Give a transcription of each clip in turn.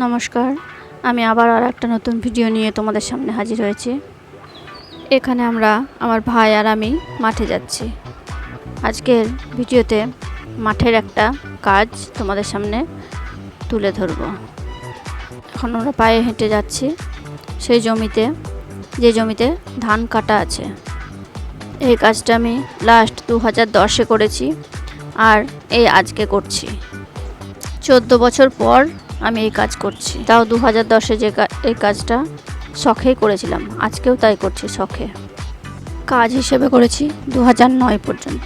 নমস্কার। আমি আবার আর একটা নতুন ভিডিও নিয়ে তোমাদের সামনে হাজির হয়েছি। এখানে আমরা আমার ভাই আর আমি মাঠে যাচ্ছি। আজকের ভিডিওতে মাঠের একটা কাজ তোমাদের সামনে তুলে ধরব। এখন আমরা পায়ে হেঁটে যাচ্ছি। সেই জমিতে, যে জমিতে ধান কাটা আছে। এই কাজটা আমি লাস্ট দু হাজার দশে করেছি আর এই আজকে করছি। চোদ্দ বছর পর আমি এই কাজ করছি। তাও দু হাজার দশে যে এই কাজটা শখেই করেছিলাম। আজকেও তাই করছি শখে। কাজ হিসেবে করেছি দু হাজার নয় পর্যন্ত।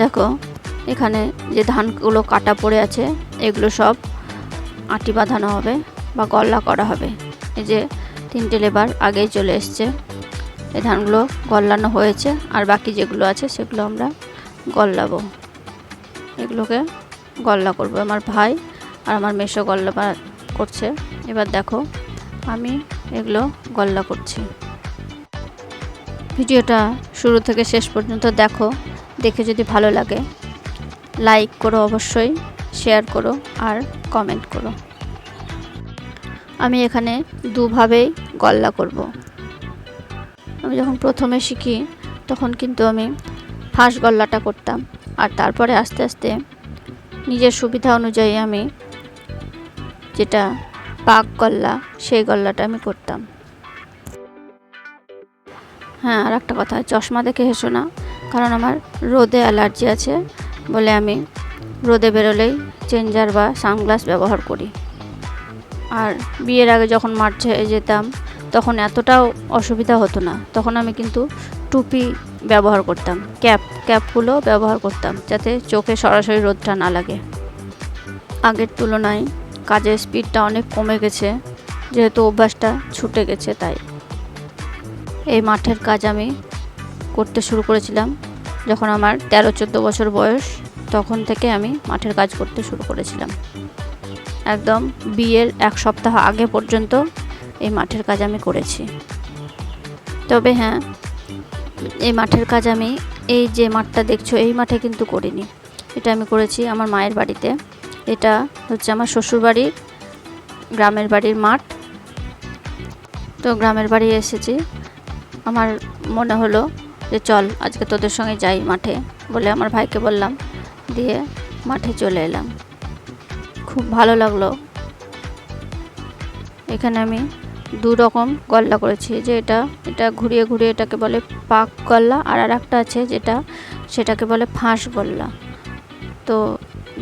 দেখো, এখানে যে ধানগুলো কাটা পড়ে আছে, এগুলো সব আটি বাঁধানো হবে বা গল্লা করা হবে। এই যে তিনটে লেবার আগেই চলে এসছে। এই ধানগুলো গল্লানো হয়েছে, আর বাকি যেগুলো আছে সেগুলো আমরা গল্লাবো। এগুলোকে গল্লা করব, আমার ভাই আর আমার মেশো গল্লা করছে। এবার দেখো, আমি এগুলো গল্লা করছি। ভিডিওটা শুরু থেকে শেষ পর্যন্ত দেখো, দেখে যদি ভালো লাগে, লাইক করো অবশ্যই, শেয়ার করো আর কমেন্ট করো। আমি এখানে দুভাবেই গল্লা করব। আমি যখন প্রথমে শিখি, তখন কিন্তু আমি ফাঁস গল্লাটা করতাম। আর তারপরে আস্তে আস্তে নিজের সুবিধা অনুযায়ী আমি যেটা পাক গল্লা, সেই গল্লাটা আমি করতাম। হ্যাঁ আর একটা কথা, চশমা দেখে হেসো না, কারণ আমার রোদে অ্যালার্জি আছে বলে আমি রোদে বেরোলেই চেঞ্জার বা সানগ্লাস ব্যবহার করি। আর বিয়ের আগে যখন মাঠে যেতাম তখন এতটাও অসুবিধা হতো না। তখন আমি কিন্তু টুপি ব্যবহার করতাম, ক্যাপ, ক্যাপগুলো ব্যবহার করতাম যাতে চোখে সরাসরি রোদটা না লাগে। আগের তুলনায় কাজের স্পিডটা অনেক কমে গেছে, যেহেতু অভ্যাসটা ছুটে গেছে তাই। এই মাঠের কাজ আমি করতে শুরু করেছিলাম যখন আমার তেরো, চোদ্দ বছর বয়স, তখন থেকে আমি মাঠের কাজ করতে শুরু করেছিলাম। একদম বিয়ের এক সপ্তাহ আগে পর্যন্ত এই মাঠের কাজ আমি করেছি। তবে হ্যাঁ এই মাঠের কাজ আমি, এই যে মাঠটা দেখছ, এই মাঠে কিন্তু করিনি। এটা আমি করেছি আমার মায়ের বাড়িতে। এটা হচ্ছে আমার শ্বশুরবাড়ির, গ্রামের বাড়ির মাঠ। তো গ্রামের বাড়ি এসেছি। আমার মনে হলো যে চল, আজকে তোদের সঙ্গে যাই মাঠে বলে আমার ভাইকে বললাম, দিয়ে মাঠে চলে এলাম। খুব ভালো লাগল। এখানে আমি দু রকম গল্লা করেছি, যে এটা এটা ঘুরিয়ে ঘুরিয়ে এটাকে বলে পাক গল্লা আর আর একটা আছে যেটা সেটাকে বলে ফাঁস গল্লা। তো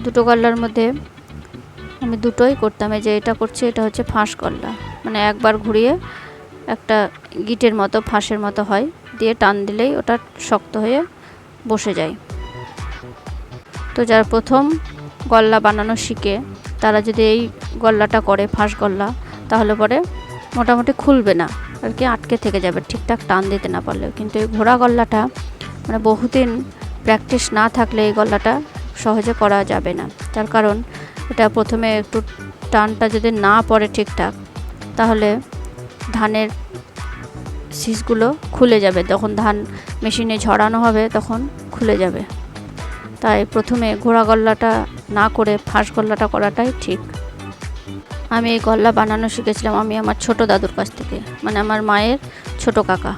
দুটো গল্লার মধ্যে আমি দুটোই করতাম, এই যে এটা করছি, এটা হচ্ছে ফাঁস গল্লা। মানে একবার ঘুরিয়ে একটা গিটের মতো, ফাঁসের মতো হয়, দিয়ে টান দিলেই ওটা শক্ত হয়ে বসে যায়। তো যার প্রথম গল্লা বানানো শিখে, তারা যদি এই গল্লাটা করে, ফাঁস গল্লা, তাহলে পরে মোটামুটি খুলবে না। আর কি আটকে থেকে যাবে, ঠিকঠাক টান দিতে না পারলেও। কিন্তু এই ঘোড়া গল্লাটা মানে বহুদিন প্র্যাকটিস না থাকলে এই গল্লাটা সহজে করা যাবে না। তার কারণ, এটা প্রথমে একটু টানটা যদি না পড়ে ঠিকঠাক, তাহলে ধানের শীষগুলো খুলে যাবে। যখন ধান মেশিনে ঝরানো হবে, তখন খুলে যাবে। তাই প্রথমে ঘোড়া গল্লাটা না করে ফাঁস গল্লাটা করাটাই ঠিক। আমি এই গল্লা বানানো শিখেছিলাম আমি আমার ছোট দাদুর কাছ থেকে মানে আমার মায়ের ছোট কাকা।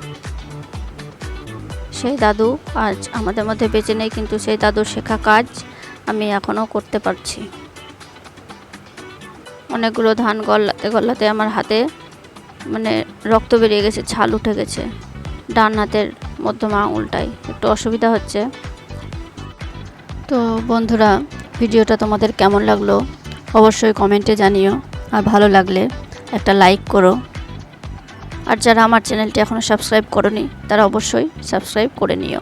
সেই দাদু আজ আমাদের মধ্যে বেঁচে নেই, কিন্তু সেই দাদুর শেখা কাজ আমি এখনও করতে পারছি। অনেকগুলো ধান গল্লাতে গল্লাতে আমার হাতে মানে রক্ত বেরিয়ে গেছে, ছাল উঠে গেছে, ডান হাতের মধ্যম আঙুলটাই একটু অসুবিধা হচ্ছে। তো বন্ধুরা, ভিডিওটা তোমাদের কেমন লাগল অবশ্যই কমেন্টে জানিও। আর ভালো লাগলে একটা লাইক করো। আর যারা আমার চ্যানেলটি এখনও সাবস্ক্রাইব করনি, তারা অবশ্যই সাবস্ক্রাইব করে নিও।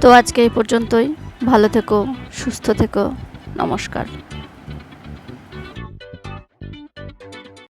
তো আজকে এই পর্যন্তই। ভালো থেকো, সুস্থ থেকো। নমস্কার।